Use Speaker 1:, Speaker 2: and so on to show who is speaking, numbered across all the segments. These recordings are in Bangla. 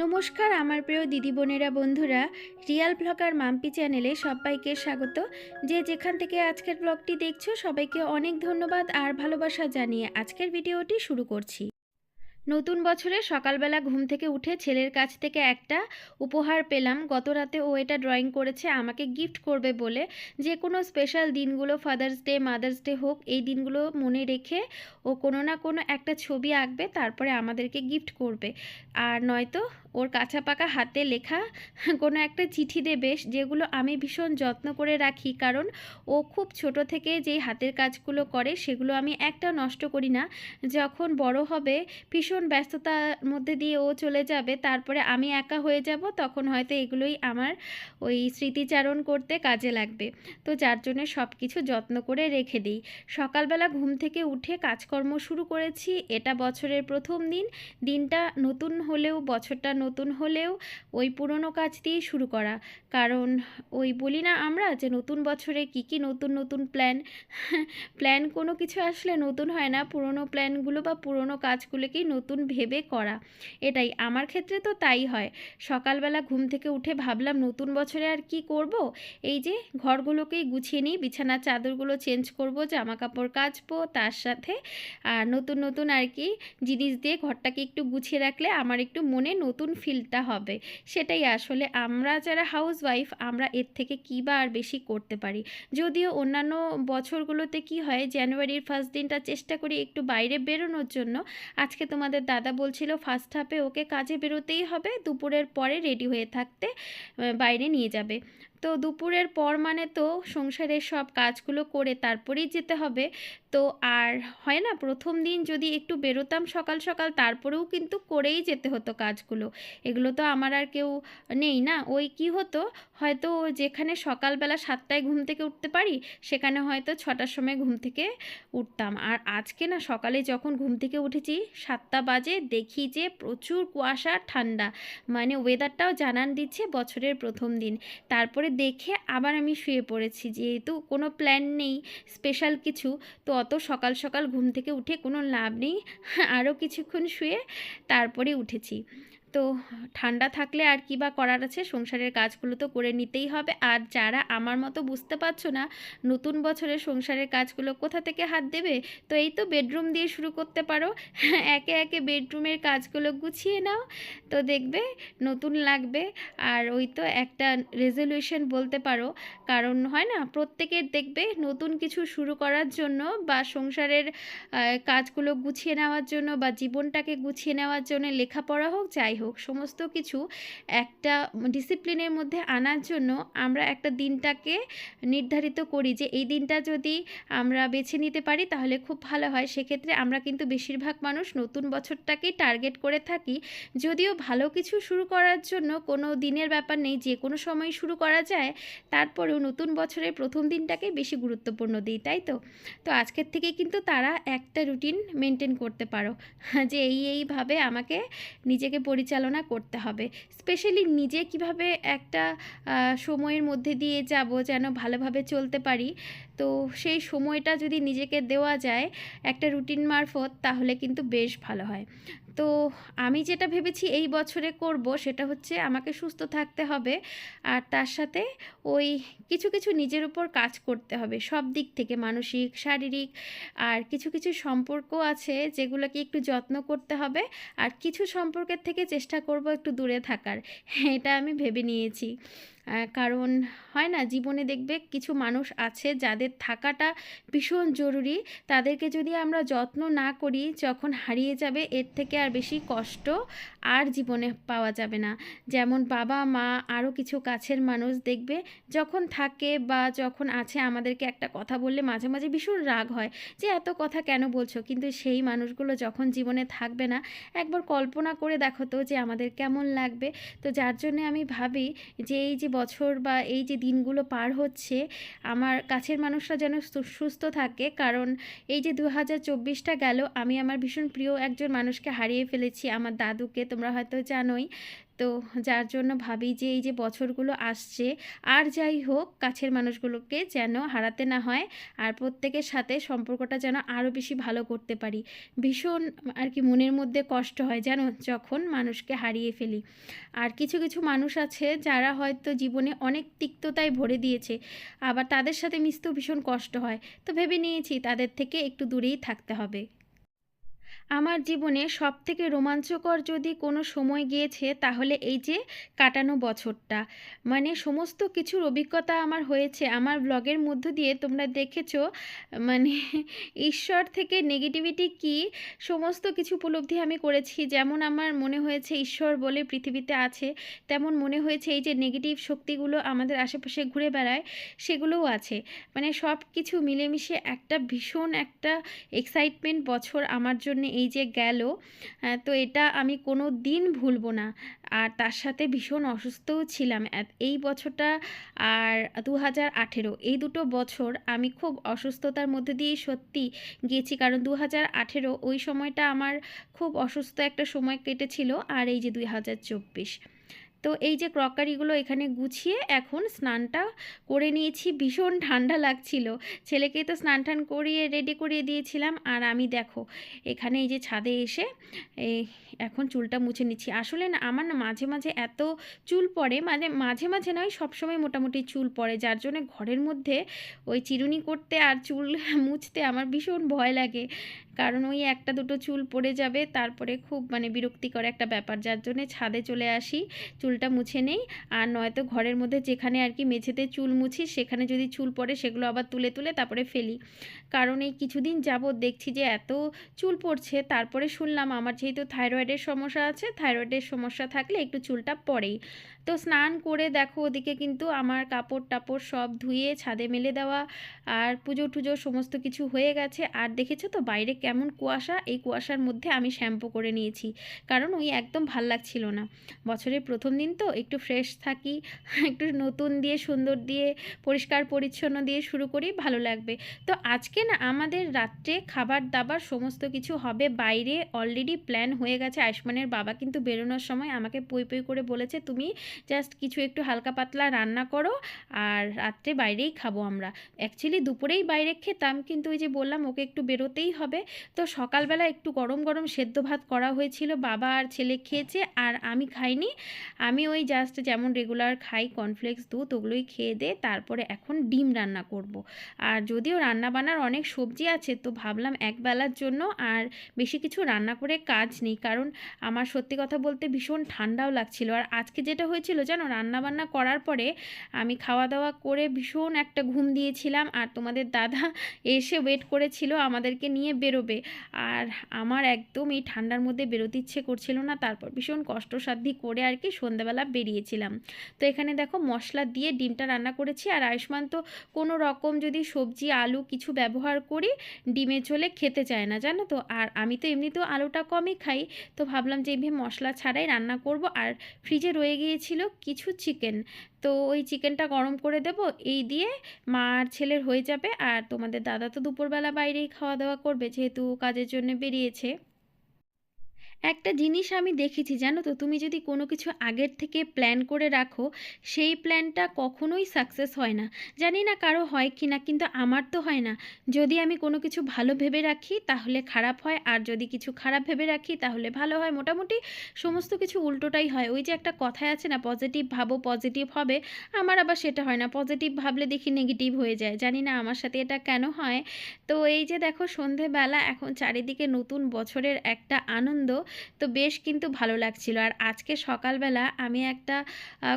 Speaker 1: নমস্কার, আমার প্রিয় দিদি বোনেরা, বন্ধুরা। রিয়াল ব্লগার মাম্পি চ্যানেলে সবাইকে স্বাগত। যে যেখান থেকে আজকের ব্লগটি দেখছ, সবাইকে অনেক ধন্যবাদ আর ভালোবাসা জানিয়ে আজকের ভিডিওটি শুরু করছি। নতুন বছরে সকালবেলা ঘুম থেকে উঠে ছেলের কাছ থেকে একটা উপহার পেলাম। গত রাতে ও এটা ড্রয়িং করেছে, আমাকে গিফট করবে বলে। যে কোনো স্পেশাল দিনগুলো, ফাদার্স ডে, মাদার্স ডে হোক, এই দিনগুলো মনে রেখে ও কোনো না কোনো একটা ছবি আঁকবে, তারপরে আমাদেরকে গিফট করবে। আর নয়তো ওর কাঁচা পাকা হাতে লেখা কোনো একটা চিঠি দেবে যেগুলো আমি ভীষণ যত্ন করে রাখি, কারণ ও খুব ছোট থেকে যেই হাতের কাজগুলো করে সেগুলো আমি একটা নষ্ট করি না। যখন বড় হবে, ভীষণ ব্যস্ততার মধ্যে দিয়ে ও চলে যাবে, তারপরে আমি একা হয়ে যাব, তখন হয়তো এগুলোই আমার ওই স্মৃতিচারণ করতে কাজে লাগবে। তো যার জন্য সব কিছু যত্ন করে রেখে দিই। সকালবেলা ঘুম থেকে উঠে কাজকর্ম শুরু করেছি, এটা বছরের প্রথম দিন। দিনটা নতুন হলেও বছরটা নতুন হলেও ওই পুরনো কাজ দিয়েই শুরু করা। কারণ ওই বলি না আমরা যে নতুন বছরে কি কি নতুন নতুন প্ল্যান প্ল্যান কোনো কিছু আসলে নতুন হয় না। পুরনো প্ল্যানগুলো বা পুরনো কাজগুলোকেই নতুন ভেবে করা। এটাই। আমার ক্ষেত্রে তো তাই হয়। সকালবেলা ঘুম থেকে উঠে ভাবলাম নতুন বছরে আর কি করব? এই যে ঘরগুলোকেই গুছিয়ে নিই, বিছানার চাদরগুলো চেঞ্জ করব জামা কাপড় কাচবো তার সাথে। আর নতুন নতুন আর কি জিনিস দিয়ে ঘরটাকে একটু গুছিয়ে রাখলে আমার একটু মনে নতুন ফিলটা হবে। সেটাই আসলে আমরা যারা হাউস ওয়াইফ আমরা এর থেকে কী বা আর বেশি করতে পারি। যদিও অন্যান্য বছরগুলোতে কি হয় জানুয়ারির ফার্স্ট দিনটা চেষ্টা করি একটু বাইরে বেরোনোর জন্য। আজকে তোমাদের দাদা বলছিল ফার্স্ট হাফে ওকে কাজে বেরোতেই হবে, দুপুরের পরে রেডি হয়ে থাকতে বাইরে নিয়ে যাবে। তো দুপুরের পর মানে তো সংসারের সব কাজগুলো করে তারপরেই যেতে হবে। তো আর হয় না, প্রথম দিন যদি একটু বেরোতাম সকাল সকাল, তারপরেও কিন্তু করেই যেতে হতো কাজগুলো। এগুলো তো আমার আর কেউ নেই না। ওই কি হতো, হয়তো যেখানে সকালবেলা সাতটায় ঘুম থেকে উঠতে পারি, সেখানে হয়তো ছটার সময় ঘুম থেকে উঠতাম। আর আজকে না, সকালে যখন ঘুম থেকে উঠেছি, সাতটা বাজে, দেখি যে প্রচুর কুয়াশা ঠান্ডা। মানে ওয়েদারটাও জানান দিচ্ছে বছরের প্রথম দিন। তারপরে দেখে আবার আমি শুয়ে পড়েছি। যেহেতু কোনো প্ল্যান নেই স্পেশাল কিছু, তো অত সকাল সকাল ঘুম থেকে উঠে কোনো লাভ নেই। আরও কিছুক্ষণ শুয়ে তারপরে উঠেছি। তো ঠান্ডা থাকলে আর কী বা করার আছে? সংসারের কাজগুলো তো করে নিতেই হবে। আর যারা আমার মতো বুঝতে পারছ না, নতুন বছরে সংসারের কাজগুলো কোথা থেকে হাত দেবে? তো এই তো বেডরুম দিয়ে শুরু করতে পারো। একে একে বেডরুমের কাজগুলো গুছিয়ে নাও। তো দেখবে নতুন লাগবে। আর ওই তো একটা রেজলিউশন বলতে পারো। কারণ হয় না, প্রত্যেকের দেখবে নতুন কিছু শুরু করার জন্য বা সংসারের কাজগুলো গুছিয়ে নেওয়ার জন্য বা জীবনটাকে গুছিয়ে নেওয়ার জন্য লেখাপড়া হোক, যাই হোক সমস্ত কিছু একটা ডিসিপ্লিনের মধ্যে আনার জন্য আমরা একটা দিনটাকে নির্ধারিত করি যে এই দিনটা যদি আমরা বেছে নিতে পারি তাহলে খুব ভালো হয়। সেক্ষেত্রে আমরা কিন্তু বেশিরভাগ মানুষ নতুন বছরটাকেই টার্গেট করে থাকি। যদিও ভালো কিছু শুরু করার জন্য কোনো দিনের ব্যাপার নেই, যে কোনো সময় শুরু করা যায়, তারপরেও নতুন বছরের প্রথম দিনটাকে বেশি গুরুত্বপূর্ণ দিই, তাই তো? তো আজকের থেকে কিন্তু তারা একটা রুটিন মেনটেন করতে পারো। যে এই এইভাবে আমাকে নিজেকে পরিচালনা করতে হবে। স্পেশালি নিজে কীভাবে একটা সময়ের মধ্যে দিয়ে যাব যেন ভালোভাবে চলতে পারি। তো সেই সময়টা যদি নিজেকে দেওয়া যায় একটা রুটিন মারফত তাহলে কিন্তু বেশ ভালো হয়। তো আমি যেটা ভেবেছি এই বছরে করব সেটা হচ্ছে আমাকে সুস্থ থাকতে হবে। আর তার সাথে ওই কিছু কিছু নিজের উপর কাজ করতে হবে। সব দিক থেকে মানসিক, শারীরিক আর কিছু কিছু সম্পর্ক আছে যেগুলোকে একটু যত্ন করতে হবে। আর কিছু সম্পর্কের থেকে চেষ্টা করব একটু দূরে থাকার। এটা আমি ভেবে নিয়েছি। কারণ হয় না, জীবনে দেখবে কিছু মানুষ আছে যাদের থাকাটা ভীষণ জরুরি। তাদেরকে যদি আমরা যত্ন না করি, যখন হারিয়ে যাবে, এর থেকে আর বেশি কষ্ট আর জীবনে পাওয়া যাবে না। যেমন বাবা, মা, আরও কিছু কাছের মানুষ দেখবে, যখন থাকে বা যখন আছে আমাদেরকে একটা কথা বললে মাঝে মাঝে ভীষণ রাগ হয় যে এত কথা কেন বলছো? কিন্তু সেই মানুষগুলো যখন জীবনে থাকবে না, একবার কল্পনা করে দেখো তো যে আমাদের কেমন লাগবে। তো যার জন্য আমি ভাবি যে এই যে বছর বা এই যে দিনগুলো পার হচ্ছে, আমার কাছের মানুষরা যেন সুস্থ থাকে। কারণ এই যে দু হাজার চব্বিশটা গেল, আমি আমার ভীষণ প্রিয় একজন মানুষকে হারিয়ে ফেলেছি, আমার দাদুকে। তোমরা হয়তো জানোই। তো যার জন্য ভাবি যে এই যে বছরগুলো আসছে, আর যাই হোক, কাছের মানুষগুলোকে যেন হারাতে না হয়, আর প্রত্যেকের সাথে সম্পর্কটা যেন আরও বেশি ভালো করতে পারি। ভীষণ আর কি মনের মধ্যে কষ্ট হয় যেন যখন মানুষকে হারিয়ে ফেলি। আর কিছু কিছু মানুষ আছে যারা হয়তো জীবনে অনেক তিক্ততায় ভরে দিয়েছে, আবার তাদের সাথে মিশতেও ভীষণ কষ্ট হয়। তো ভেবে নিয়েছি তাদের থেকে একটু দূরেই থাকতে হবে। আমার জীবনে সবথেকে রোমাঞ্চকর যদি কোনো সময় গিয়েছে, তাহলে এই যে কাটানো বছরটা। মানে সমস্ত কিছুর অভিজ্ঞতা আমার হয়েছে। আমার ব্লগের মধ্য দিয়ে তোমরা দেখেছ মানে ঈশ্বর থেকে নেগেটিভিটি কি, সমস্ত কিছু উপলব্ধি আমি করেছি। যেমন আমার মনে হয়েছে ঈশ্বর বলে পৃথিবীতে আছে, তেমন মনে হয়েছে এই যে নেগেটিভ শক্তিগুলো আমাদের আশেপাশে ঘুরে বেড়ায়, সেগুলোও আছে। মানে সব কিছু মিলেমিশে একটা ভীষণ একটা এক্সাইটমেন্ট বছর আমার জন্য এই যে গেল তো এটা আমি কোনো দিন ভুলবো না। আর তার সাথে ভীষণ অসুস্থও ছিলাম এই বছরটা আর দু হাজার আঠেরো, এই দুটো বছর আমি খুব অসুস্থতার মধ্যে দিয়েই সত্যি গিয়েছি। কারণ দু হাজার আঠেরো ওই সময়টা আমার খুব অসুস্থ একটা সময় কেটেছিল, আর এই যে দুই হাজার চব্বিশ। তো এই যে ক্রকারিগুলো এখানে গুছিয়ে এখন স্নানটা করে নিয়েছি, ভীষণ ঠান্ডা লাগছিল। ছেলেকে তো স্নান টান করিয়ে রেডি করিয়ে দিয়েছিলাম। আর আমি দেখো, এখানে এই যে ছাদে এসে এখন চুলটা মুছে নিচ্ছি। আসলে না, আমার না মাঝে মাঝে এত চুল পড়ে মানে মাঝে মাঝে নয়, সবসময় মোটামুটি চুল পড়ে, যার জন্য ঘরের মধ্যে ওই চিরুনি করতে আর চুল মুছতে আমার ভীষণ ভয় লাগে। কারণ ওই একটা দুটো চুল পড়ে যাবে, তারপরে খুব মানে বিরক্তিকর একটা ব্যাপার, যার জন্যে ছাদে চলে আসি, চুলটা মুছে নেই। আর নয়তো ঘরের মধ্যে যেখানে আর কি মেঝেতে চুল মুছি, সেখানে যদি চুল পড়ে সেগুলো আবার তুলে তুলে তারপরে ফেলি। কারণ এই কিছুদিন যাবৎ দেখছি যে এত চুল পড়ছে, তারপরে শুনলাম আমার যেহেতু থাইরয়েডের সমস্যা আছে, থাইরয়েডের সমস্যা থাকলে একটু চুলটা পড়েই। তো স্নান করে দেখো ওদিকে কিন্তু আমার কাপড় টাপড় সব ধুয়ে ছাদে মেলে দেওয়া আর পুজো টুজো সমস্ত কিছু হয়ে গেছে। আর দেখেছ তো বাইরে কেমন কুয়াশা? এই কুয়াশার মধ্যে আমি শ্যাম্পু করে নিয়েছি। কারণ ওই একদম ভালো লাগছিল না। বছরের প্রথম দিন তো একটু ফ্রেশ থাকি, একটু নতুন দিয়ে, সুন্দর দিয়ে, পরিষ্কার পরিচ্ছন্ন দিয়ে শুরু করি, ভালো লাগবে। তো আজকে না আমাদের রাত্রে খাবার দাবার সমস্ত কিছু হবে বাইরে। অলরেডি প্ল্যান হয়ে গেছে। আয়ুষ্মানের বাবা কিন্তু বেরোনোর সময় আমাকে পই পই করে বলেছে, তুমি জাস্ট কিছু একটু হালকা পাতলা রান্না করো আর রাত্রে বাইরেই খাব আমরা। অ্যাকচুয়ালি দুপুরেই বাইরে খেতাম, কিন্তু ওই যে বললাম ওকে একটু বেরোতেই হবে। তো সকালবেলা একটু গরম গরম সেদ্ধ ভাত করা হয়েছিল, বাবা আর ছেলে খেয়েছে আর আমি খাইনি। আমি ওই জাস্ট যেমন রেগুলার খাই কর্নফ্লেক্স দুধ ওগুলোই খেয়ে দে, তারপরে এখন ডিম রান্না করব। আর যদিও রান্না বান্নার অনেক সবজি আছে, তো ভাবলাম একবেলার জন্য আর বেশি কিছু রান্না করে কাজ নেই। কারণ আমার সত্যি কথা বলতে ভীষণ ঠান্ডাও লাগছিল। আর আজকে যেটা হয়েছিল জানো? রান্না বান্না করার পরে আমি খাওয়া দাওয়া করে ভীষণ একটা ঘুম দিয়েছিলাম আর তোমাদের দাদা এসে ওয়েট করেছিল আমাদেরকে নিয়ে বেরোবে। আর আমার একদম এই ঠান্ডার মধ্যে বেরোতে ইচ্ছে করছিল না, তারপর ভীষণ কষ্টসাধ্যি করে আর কি সন্ধ্যাবেলা বেরিয়েছিলাম। তো এখানে দেখো মশলা দিয়ে ডিমটা রান্না করেছি আর আয়ুষ্মান তো কোনো রকম যদি সবজি, আলু কিছু ব্যবহার করি, ডিমে ঝোলে খেতে চায় না, জানো তো? আর আমি তো এমনিতেও আলুটা কমই খাই। তো ভাবলাম যে এইভাবে মশলা ছাড়াই রান্না করব আর ফ্রিজে রয়ে গিয়েছিল কিছু চিকেন তো ওই চিকেনটা গরম করে দেব, এই দিয়ে মা আর ছেলের হয়ে যাবে। আর তোমাদের দাদা তো দুপুরবেলা বাইরেই খাওয়া দাওয়া করবে, যেহেতু কাজের জন্য বেরিয়েছে। একটা জিনিস আমি দেখেছি, জানো তো? তুমি যদি কোনো কিছু আগের থেকে প্ল্যান করে রাখো, সেই প্ল্যানটা কখনোই সাকসেস হয় না। জানি না কারও হয় কি না, কিন্তু আমার তো হয় না। যদি আমি কোনো কিছু ভালো ভেবে রাখি, তাহলে খারাপ হয়, আর যদি কিছু খারাপ ভেবে রাখি, তাহলে ভালো হয়। মোটামুটি সমস্ত কিছু উল্টোটাই হয়। ওই যে একটা কথায় আছে না পজিটিভ ভাবো পজিটিভ হবে। আমার আবার সেটা হয় না। পজিটিভ ভাবলে দেখি নেগেটিভ হয়ে যায়। জানি না আমার সাথে এটা কেন হয়। তো এই যে দেখো, সন্ধেবেলা, এখন চারিদিকে নতুন বছরের একটা আনন্দ। তো বেশ কিন্তু ভালো লাগছিল। আর আজকে সকালবেলা আমি একটা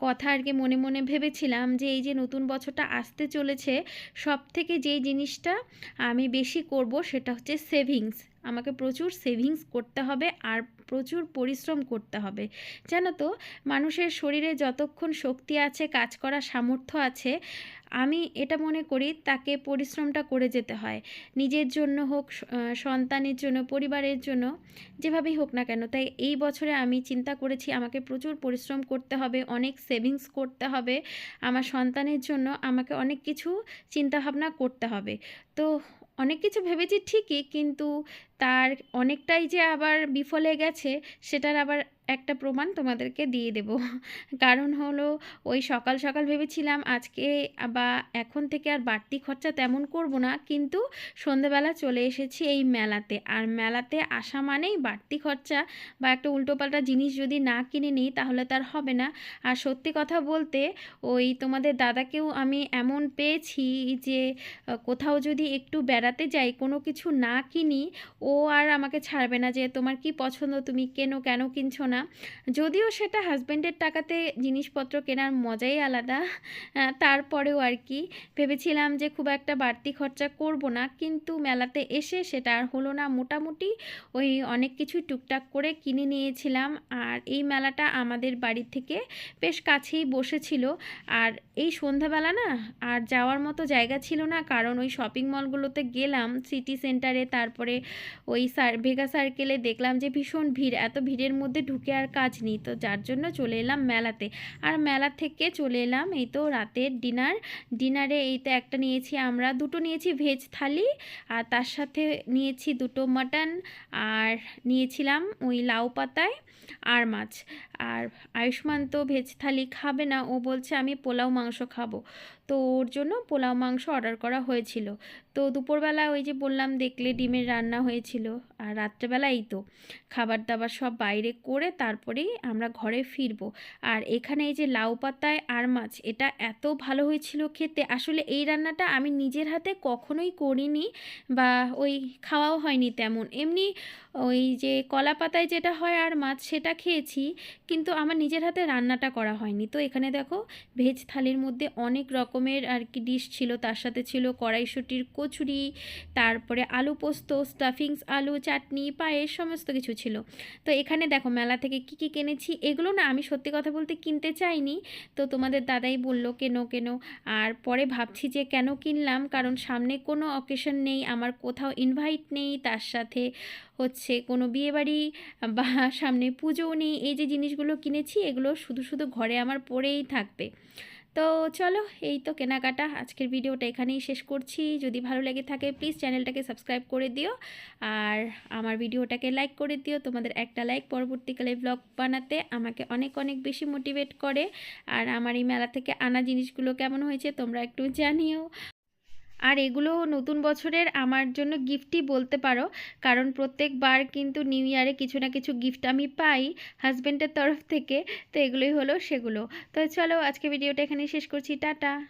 Speaker 1: কথা আর কি মনে মনে ভেবেছিলাম যে এই যে নতুন বছরটা আসতে চলেছে সব থেকে যেই জিনিসটা আমি বেশি করব সেটা হচ্ছে সেভিংস। আমাকে প্রচুর সেভিংস করতে হবে আর প্রচুর পরিশ্রম করতে হবে। জানো তো, মানুষের শরীরে যতক্ষণ শক্তি আছে, কাজ করার সামর্থ্য আছে, আমি এটা মনে করি তাকে পরিশ্রমটা করে যেতে হয়। নিজের জন্য হোক সন্তানের জন্য, পরিবারের জন্য, যেভাবেই হোক না কেন, তাই এই বছরে আমি চিন্তা করেছি আমাকে প্রচুর পরিশ্রম করতে হবে, অনেক সেভিংস করতে হবে, আমার সন্তানের জন্য আমাকে অনেক কিছু চিন্তাভাবনা করতে হবে। তো অনেক কিছু ভেবেছি ঠিকই কিন্তু তার অনেকটাই যে আবার বিফলে গেছে সেটার আবার একটা প্রমাণ তোমাদেরকে দিয়ে দেব। কারণ হলো, ওই সকাল সকাল ভেবেছিলাম আজকে বা এখন থেকে আর বাড়তি খরচা তেমন করব না, কিন্তু সন্ধেবেলা চলে এসেছি এই মেলাতে। আর মেলাতে আসা মানেই বাড়তি খরচা বা একটা উল্টোপাল্টা জিনিস যদি না কিনে নিই, তাহলে তার হবে না। আর সত্যি কথা বলতে, ওই তোমাদের দাদাকেও আমি এমন পেয়েছি যে কোথাও যদি একটু বেড়াতে যাই, কোনো কিছু না কিনি, ও আর আমাকে ছাড়বে না যে, তোমার কি পছন্দ? তুমি কেন কেন কিনছো না? যদিও সেটা হাজব্যান্ডের টাকাতে জিনিসপত্র কেনার মজাই আলাদা তারপরেও আর কি। ভেবেছিলাম যে খুব একটা বাড়তি খরচা করব না, কিন্তু মেলাতে এসে সেটা আর হলো না। মোটামুটি ওই অনেক কিছু টুকটাক করে কিনে নিয়েছিলাম। আর এই মেলাটা আমাদের বাড়ি থেকে বেশ কাছেই বসেছিল। আর এই সন্ধ্যাবেলা না আর যাওয়ার মতো জায়গা ছিল না, কারণ ওই শপিং মলগুলোতে গেলাম সিটি সেন্টারে তারপরে ওই সার ভেগা সার্কেলে দেখলাম যে ভীষণ ভিড়, এত ভিড়ের মধ্যে ঢুকে আর কাজ নেই। তো যার জন্য চলে এলাম মেলাতে। আর মেলা থেকে চলে এলাম এই তো রাতের ডিনার। ডিনারে এই তো একটা নিয়েছি আমরা, দুটো নিয়েছি ভেজ থালি আর তার সাথে নিয়েছি দুটো মাটন। আর নিয়েছিলাম ওই লাউ পাতায় আর মাছ। আর আয়ুষ্মান তো ভেজ থালি খাবে না, ও বলছে আমি পোলাও মাংস খাব। তো ওর জন্য পোলাও মাংস অর্ডার করা হয়েছিল। তো দুপুরবেলা ওই যে বললাম দেখলে ডিমের রান্না হয়েছিল, আর রাত্রেবেলা এই তো। খাবার দাবার সব বাইরে করে তারপরেই আমরা ঘরে ফিরবো। আর এখানে এই যে লাউ পাতায় আর মাছ, এটা এত ভালো হয়েছিল খেতে। আসলে এই রান্নাটা আমি নিজের হাতে কখনোই করিনি বা ওই খাওয়াও হয়নি তেমন। এমনি ওই যে কলা পাতায় যেটা হয় আর মাছ, সেটা খেয়েছি। কিন্তু আমার নিজের হাতে রান্নাটা করা হয়নি। তো এখানে দেখো ভেজ থালির মধ্যে অনেক রকমের আর কি ডিশ ছিল। তার সাথে ছিল কড়াইশুটির কচুরি, তারপরে আলু পোস্ত স্টাফিংস আলু, চাটনি, পায়েস, সমস্ত কিছু ছিল। তো এখানে দেখো, মেলা থেকে কি কি কিনেছি, এগুলো না আমি সত্যি কথা বলতে কিনতে চাইনি। তো তোমাদের দাদাই বলল, কেন, কেনো। আর পরে ভাবছি যে কেন কিনলাম, কারণ সামনে কোনো অকেশন নেই, আমার কোথাও ইনভাইট নেই। তার সাথে হচ্ছে কোনো বিয়েবাড়ি বা সামনে পুজোও নেই, এই যে জিনিসগুলো কিনেছি, এগুলো শুধু শুধু ঘরে আমার পড়েই থাকবে। তো চলো, এই তো কেনাকাটা। আজকের ভিডিওটা এখানেই শেষ করছি। যদি ভালো লেগে থাকে প্লিজ চ্যানেলটাকে সাবস্ক্রাইব করে দিও। আর আমার ভিডিওটাকে লাইক করে দিও। তোমাদের একটা লাইক পরবর্তীকালে ব্লগ বানাতে আমাকে অনেক অনেক বেশি মোটিভেট করে। আর আমার এই মেলা থেকে আনা জিনিসগুলো কেমন হয়েছে, তোমরা একটু জানিও। আর এগুলো নতুন বছরের আমার জন্য গিফটই বলতে পারো। কারণ প্রত্যেকবার কিন্তু নিউ ইয়ারে কিছু না কিছু গিফট আমি পাই হাজব্যান্ডের তরফ থেকে। তো এগুলোই হলো সেগুলো। তো চলো আজকে ভিডিওটা এখানে শেষ করছি। টাটা!